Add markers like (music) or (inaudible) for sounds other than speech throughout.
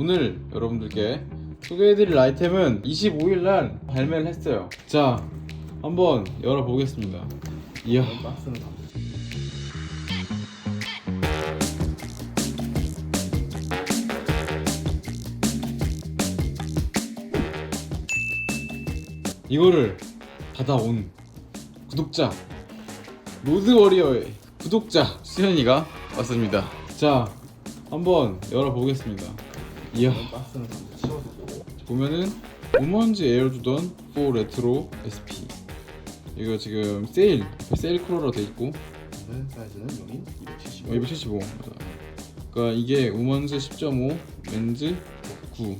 오늘 여러분들께 소개해드릴 아이템은 25일날 발매를 했어요. 자, 한번 열어보겠습니다. 이야, 이거를 받아온 구독자 로드워리어의 구독자 수현이가 왔습니다. 자, 한번 열어보겠습니다. 이야. 박스는 다 치워주고. 보면은 우먼즈 에어주던 4 레트로 SP 이거 지금 세일 세일 쿨러로 돼 있고. 네, 사이즈는 여기 275 어, 275 맞아. 그러니까 이게 우먼즈 10.5 렌즈 9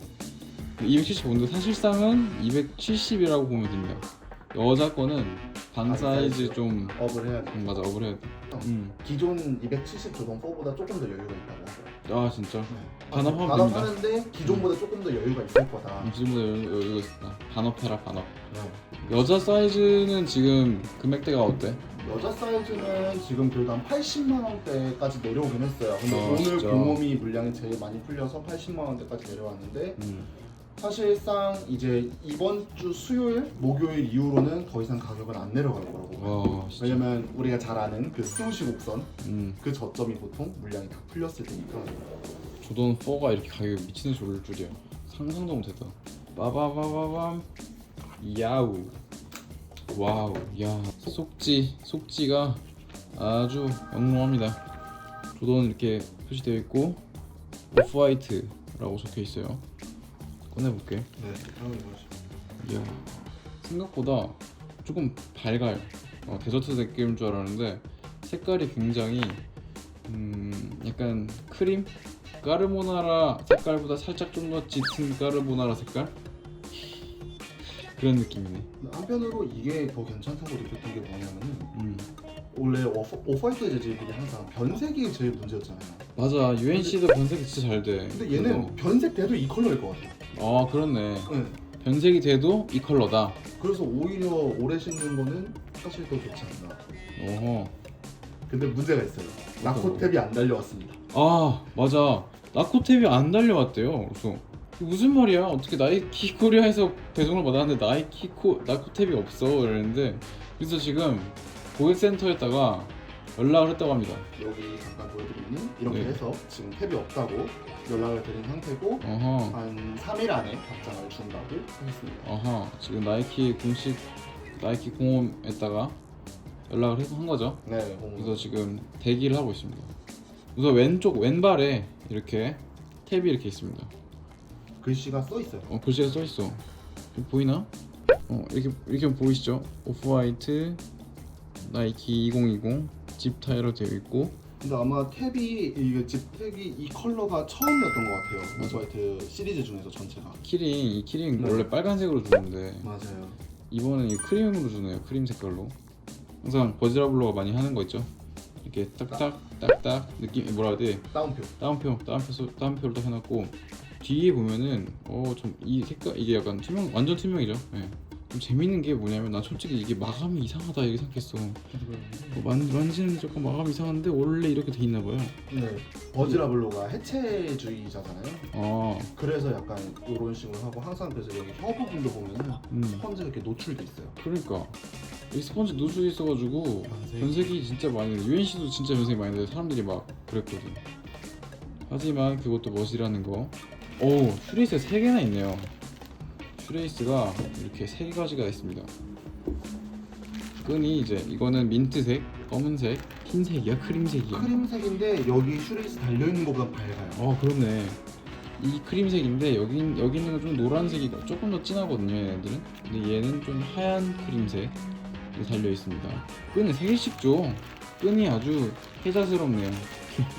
275인데 사실상은 270이라고 보면 됩니다 여자 거는 반반 사이즈. 좀 업을 해야 돼 음, 맞아 업을 해야 돼 음. 기존 270 조던 4보다 조금 더 여유가 있다고 하더라고요 아 진짜 네. 반업하면 됩니다. 반업하는데 기존보다 조금 더 여유가 있을 거다 음, 기존보다 여유- 여유가 있다 반업해라 반업 네. 여자 사이즈는 지금 금액대가 어때? 여자 사이즈는 지금 그래도 한 80만 원대까지 내려오긴 했어요 근데 아, 오늘 진짜. 공홈이 물량이 제일 많이 풀려서 80만 원대까지 내려왔는데 음. 사실상 이제 이번 주 수요일, 목요일 이후로는 더 이상 가격은 안 내려갈 거라고. 와 진짜. 왜냐면 우리가 잘 아는 그 스우시 곡선 음. 그 저점이 보통 물량이 다 풀렸을 테니까. 조던 4가 이렇게 가격이 미치는 줄 오를 줄이야. 상상도 못했다. 빠바바바밤. 야우. 와우. 야. 속지 속지가 아주 영롱합니다. 조던 이렇게 표시되어 있고 오프화이트라고 적혀 있어요 꺼내볼게. 네, 이거 이야 생각보다 조금 밝아요. 어, 데저트 느낌인 줄 알았는데 색깔이 굉장히 음 약간 크림? 까르보나라 색깔보다 살짝 좀 더 짙은 까르보나라 색깔? 그런 느낌이네. 한편으로 이게 더 괜찮다고 느꼈던 게 뭐냐면은 음 원래 오프, 오프화이트 재질들이 항상 변색이 제일 문제였잖아요. 맞아 UNC도 변색이 진짜 잘 돼 근데 얘는 변색돼도 이 컬러일 것 같아요. 아 그렇네 네. 변색이 돼도 이 컬러다 그래서 오히려 오래 신는 거는 사실 더 좋지 않나. 어허 근데 문제가 있어요. 라코탭이 안 달려왔습니다. 아 맞아 나코탭이 안 달려왔대요 그래서 이게 무슨 말이야 어떻게 나이키 코리아에서 배송을 받았는데 나이키 코 나코탭이 없어 이랬는데 그래서 지금 고객센터에다가 연락을 했다고 합니다 여기 잠깐 보여드리면 이렇게 네. 해서 지금 탭이 없다고 연락을 드린 상태고 어허 한 3일 안에 답장을 준다고 하겠습니다. 어허 지금 나이키 공식 나이키 공홈에다가 연락을 해서 한 거죠 네, 그래서 지금 대기를 하고 있습니다 우선 왼쪽 왼발에 이렇게 탭이 이렇게 있습니다 글씨가 써 있어요. 어 글씨가 써 있어. 보이나? 어 이렇게 이렇게 보이시죠? 오프 화이트 나이키 2020 집 타이로 되어 있고 근데 아마 탭이 이게 집 탭이 이 컬러가 처음이었던 것 같아요. 맞아. 오프화이트 시리즈 중에서 전체가. 키링 이 키링 네. 원래 빨간색으로 주는데 맞아요. 이번엔 이 크림으로 주네요. 크림 색깔로. 항상 버즈라블로가 많이 하는 거 있죠? 이렇게 딱딱 딱딱 느낌 뭐라 해야 돼? 다운표. 다운표 다운표 소- 다운표를 딱 해놨고 뒤에 보면은 어좀 이 색깔 이게 약간 투명 완전 투명이죠. 예. 좀 재밌는 게 뭐냐면 난 솔직히 이게 마감이 이상하다 이렇게 생각했어. 뭐 만, 만지는데 조금 마감이 이상한데 원래 이렇게 돼 있나 봐요. 네. 버즈라블로가 해체주의자잖아요. 아, 그래서 약간 이런 식으로 하고 항상 그래서 여기 혀 부분도 보면은 음. 스펀지가 이렇게 노출돼 있어요. 그러니까 이 스펀지 노출이 있어가지고 변색이. 변색이 진짜 많이 돼. UNC도 진짜 변색이 많이 돼. 사람들이 막 그랬거든. 하지만 그것도 멋이라는 거. 오, 슈레이스가 세 개나 있네요. 슈레이스가 이렇게 세 가지가 있습니다. 끈이 이제 이거는 민트색, 검은색, 흰색이야, 크림색이야. 크림색인데 여기 슈레이스 달려 있는 것보다 밝아요. 어 그렇네. 이 크림색인데 여기 여기 있는 건 좀 노란색이 조금 더 진하거든요 얘네들은. 근데 얘는 좀 하얀 크림색 달려 있습니다. 끈을 세 개씩 줘 끈이 아주 혜자스럽네요.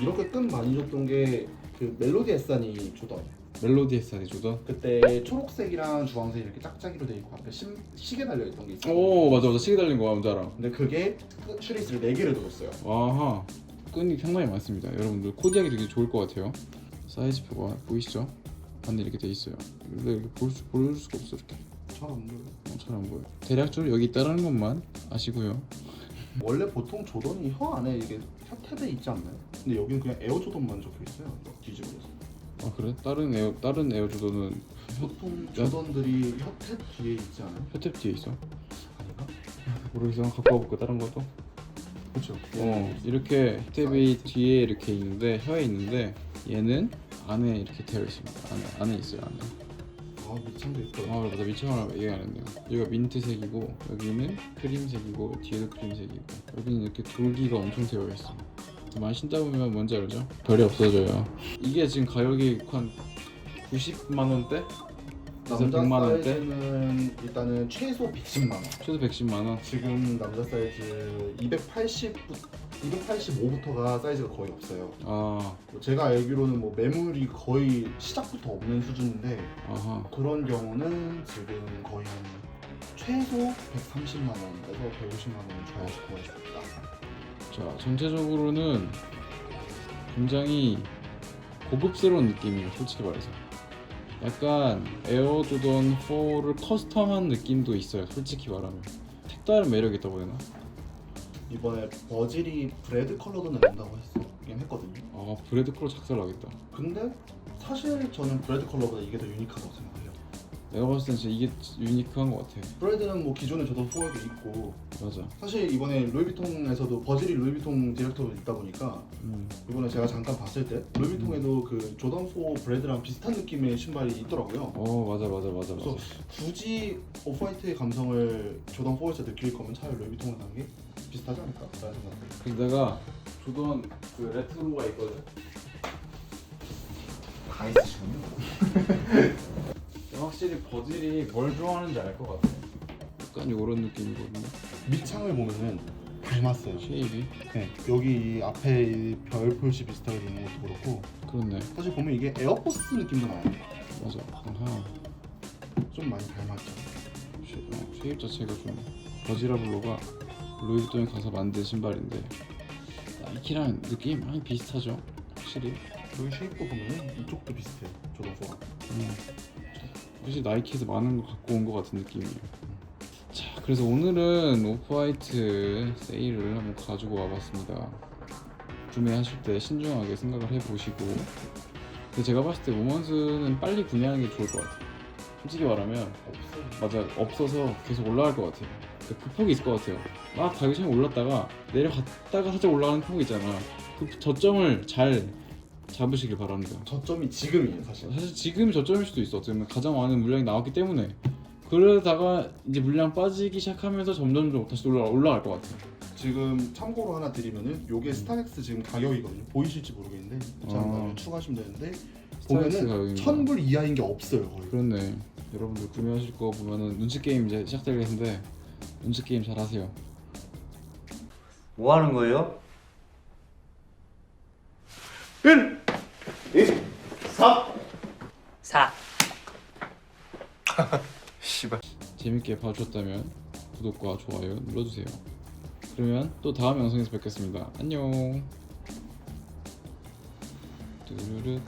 이렇게 끈 많이 줬던 게 그 멜로디 에산이 주던 멜로디 햇살이 주던 그때 초록색이랑 주황색 이렇게 짝짝이로 돼 있고 앞에 심, 시계 달려 있던 게 있어요. 오 맞아 맞아 시계 달린 거 뭔지 알아 근데 그게 그 슈리스를 4개를 들었어요. 아하 끈이 상당히 많습니다 여러분들 코디하기 되게 좋을 것 같아요 사이즈표가 보이시죠? 안에 이렇게 돼 있어요 근데 이렇게 볼, 수, 볼 수가 없어 이렇게 잘안 보여요. 어, 잘안 보여 대략적으로 여기 있다는 것만 아시고요 원래 보통 조던이 혀 안에 이게 혀 탭에 있지 않나요? 근데 여기는 그냥 에어 조던만 적혀 있어요. 뒤집어서. 아 그래? 다른 에어 다른 에어 조던은 보통 야. 조던들이 혀탭 뒤에 있지 않아요? 혀탭 뒤에 있어. 아닌가? 모르겠어. 갖고 와볼까 다른 것도? 그렇죠. 어 이렇게 탭이 뒤에 이렇게 있는데 혀에 있는데 얘는 안에 이렇게 되어 있습니다. 안에 안에 있어요 안에. 아 밑창도 있고. 아 맞아 미처럼 얘기 안 했네요. 여기가 민트색이고 여기는 크림색이고 뒤에도 크림색이고 여기는 이렇게 돌기가 엄청 되어 있어. 많이 신다 보면 뭔지 알죠? 별이 없어져요. 이게 지금 가격이 한 90만 원대? 그래서 남자 100만 원대? 사이즈는 일단은 최소 110만 원. 최소 110만 원. 지금 남자 사이즈 280, 285부터가 사이즈가 거의 없어요. 아 제가 알기로는 뭐 매물이 거의 시작부터 없는 수준인데 아하. 그런 경우는 지금 거의 한 최소 130만 원에서 150만 원 줘야지 구할 수 있다. 자 전체적으로는 굉장히 고급스러운 느낌이에요 솔직히 말해서 약간 에어 조던 4를 커스텀한 느낌도 있어요 솔직히 말하면 색다른 매력이 있다고 해야 되나? 이번에 버질이 브레드 컬러도 나온다고 했었긴 했거든요. 아 브레드 컬러 작살나겠다 근데 사실 저는 브레드 컬러보다 이게 더 유니크하다고 생각해요. 내가 봤을 땐 진짜 이게 유니크한 것 같아 브레드는 뭐 기존에 저도 4에도 있고 맞아 사실 이번에 루이비통에서도 버질이 루이비통 디렉터로 있다 보니까 음. 이번에 제가 잠깐 봤을 때 루이비통에도 그 조던 4 브레드랑 비슷한 느낌의 신발이 있더라고요. 어 맞아 맞아 맞아 맞아 그래서 굳이 오프화이트의 감성을 조던 4에서 느낄 거면 차라리 루이비통을 사는 게 비슷하지 않을까 라는 생각이 그래서 내가 조던 그 레트로가 있거든 다 있으시군요. (laughs) 확실히 버질이 뭘 좋아하는지 알 것 같아 약간 이런 느낌이거든요 밑창을 보면은 닮았어요. 쉐입이 네, 여기 이 앞에 이별 표시 비슷하게 있는 것도 그렇고 그렇네 사실 보면 이게 에어포스 느낌도 나요. 맞아 아하 좀 많이 닮았죠. 쉐, 어, 쉐입 자체가 좀 버지라블로가 루이비통에 가서 만든 신발인데 나이키랑 느낌이 많이 비슷하죠 확실히 여기 쉐입도 보면은 이쪽도 비슷해요. 4랑. 음. 확실히 나이키에서 많은 거 갖고 온 것 같은 느낌이에요 자 그래서 오늘은 오프화이트 세일을 한번 가지고 와봤습니다. 구매하실 때 신중하게 생각을 해보시고. 근데 제가 봤을 때 모먼스는 빨리 구매하는 게 좋을 것 같아요. 솔직히 말하면. 맞아 없어서 계속 올라갈 것 같아요. 그 폭이 있을 것 같아요. 막 가격이 처음 올랐다가 내려갔다가 살짝 올라가는 폭이 있잖아. 그 저점을 잘 잡으시길 바랍니다. 저점이 지금이에요, 사실. 사실 지금이 저점일 수도 있어. 어떻게 보면 가장 많은 물량이 나왔기 때문에 그러다가 이제 물량 빠지기 시작하면서 점점 좀 다시 올라, 올라갈 것 같아요 지금 참고로 하나 드리면은 요게 스타렉스 지금 가격이거든요. 보이실지 모르겠는데 아. 나중에 추가하시면 되는데 스타렉스 보면은 가격인가? 천불 이하인 게 없어요, 거의. 그렇네 여러분들 구매하실 거 보면은 눈치 게임 이제 시작되겠는데 눈치 게임 잘 하세요 뭐 하는 거예요? 1 2 3 4 씨발 재밌게 봐주셨다면 구독과 좋아요 눌러주세요. 그러면 또 다음 영상에서 뵙겠습니다. 안녕. 뚜루루